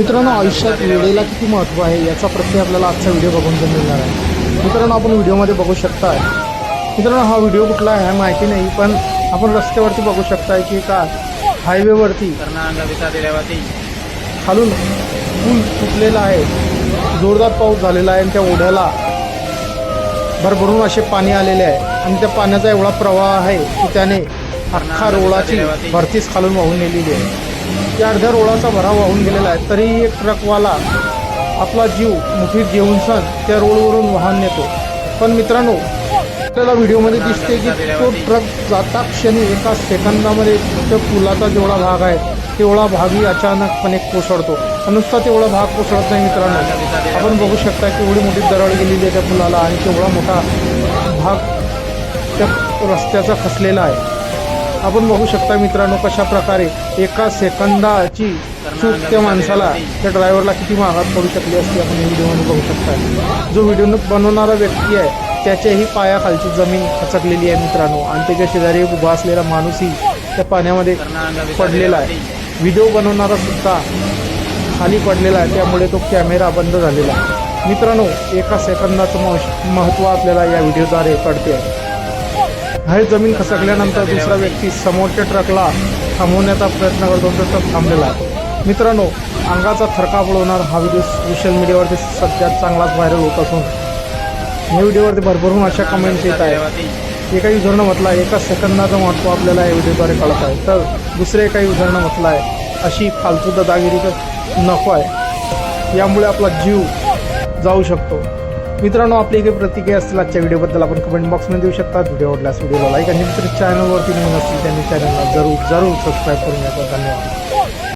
मित्रांनो आयुष्यात वेळेला किती महत्त्व आहे याचा प्रत्यय आपल्याला आजचा व्हिडिओ बघून मिळणार आहे. मित्रांनो आपण व्हिडिओमध्ये बघू शकता मित्रांनो हा व्हिडिओ कुठला आहे माहिती नाही पण आपण रस्त्यावरती बघू शकताय की का हायवेवरती खालून पूल तुटलेला आहे. जोरदार पाऊस झालेला आहे आणि त्या ओढ्याला भरभरून असे पाणी आलेले आहे. आणि त्या पाण्याचा एवढा प्रवाह आहे की त्याने अख्खा रोळाची भरतीच खालून वाहून नेलेली आहे. त्या अर्ध्या रोळाचा भराव वाहून गेलेला आहे. तरीही एक ट्रकवाला आपला जीव मुठीत घेऊन सण त्या रोडवरून वाहन नेतो. पण मित्रांनो आपल्याला व्हिडिओमध्ये दिसते की तो ट्रक जाता क्षणी एका सेकंदामध्ये त्या पुलाचा जेवढा भाग आहे तेवढा भागही अचानकपणे कोसळतो. नुसता तेवढा भाग कोसळत नाही मित्रांनो. आपण बघू शकता की एवढी मोठी दरड गेलेली आहे त्या पुलाला आणि तेवढा मोठा भाग त्या रस्त्याचा खसलेला आहे. आपण बघू शकता मित्रांनो कशा प्रकारे एका सेकंदाची चूक त्या माणसाला त्या ड्रायव्हरला किती महागात पडू शकली असती आपण व्हिडिओमध्ये बघू शकता. जो व्हिडिओ बनवणारा व्यक्ती आहे त्याच्याही पायाखालची जमीन खचकलेली आहे मित्रांनो. आणि त्याच्या शेजारी एक उभा असलेला माणूसही त्या पाण्यामध्ये पडलेला आहे. व्हिडिओ बनवणारा सुद्धा खाली पडलेला आहे. त्यामुळे तो कॅमेरा बंद झालेला आहे. मित्रांनो एका सेकंदाचं मह महत्त्व आपल्याला या व्हिडिओद्वारे कळते आहे हे जमीन खसकल्यानंतर दुसरा व्यक्ती समोरच्या ट्रकला थांबवण्याचा प्रयत्न करतो तर ट्रक थांबलेला मित्रांनो अंगाचा थरका पळवणार हा व्हिडिओ सोशल मीडियावरती सध्या चांगलाच व्हायरल होत असून या व्हिडिओवरती भरभरून अशा कमेंट्स येत आहेत. एका युजरनं म्हटलं आहे एका सेकंदाचं महत्त्व आपल्याला या व्हिडिओद्वारे कळत आहे. तर दुसऱ्या एका युजरनं म्हटलं आहे अशी फालतू दादागिरी तर नको आहे. यामुळे आपला जीव जाऊ शकतो. मित्रांनो आपली काही प्रतिक्रिया असतील आजच्या व्हिडिओबद्दल आपण कमेंट बॉक्समध्ये देऊ शकता. व्हिडिओ आवडल्यास व्हिडिओला लाईक आणि मित्र चॅनलवरती नवीन असतील त्यांनी चॅनलला जरूर जरूर सबस्क्राईब करून घ्या. धन्यवाद.